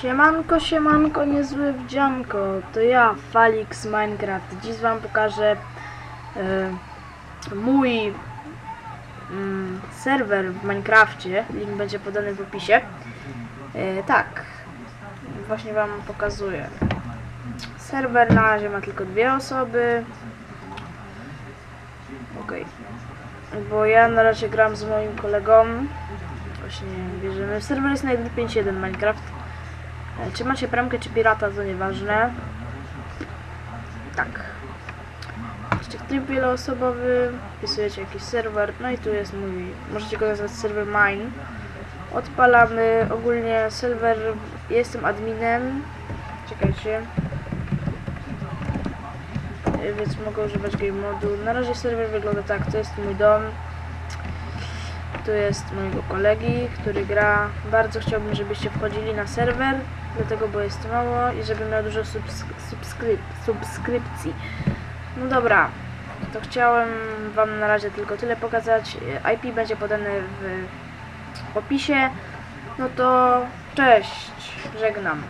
Siemanko, siemanko, niezły wdzianko. To ja, Falix Minecraft. Dziś wam pokażę e, mój mm, serwer w Minecrafcie. Link będzie podany w opisie. E, tak, właśnie wam pokazuję. Serwer na razie ma tylko dwie osoby. Okej. Bo ja na razie gram z moim kolegą. Właśnie bierzemy. Serwer jest na 1.5.1 Minecraft. E, Czy macie bramkę czy pirata, to nieważne. Tak. Jeszcze tryb wieloosobowy, wpisujecie jakiś serwer, no i tu jest mój, możecie go nazwać serwer mine. Odpalamy ogólnie serwer, jestem adminem, czekajcie. E, Więc mogę używać game modu. Na razie serwer wygląda tak, to jest mój dom. Tu jest mojego kolegi, który gra. Bardzo chciałbym, żebyście wchodzili na serwer, dlatego bo jest mało i żeby miał dużo subs subskryp subskrypcji. No dobra, to chciałem Wam na razie tylko tyle pokazać. IP będzie podane w opisie. No to cześć, żegnam.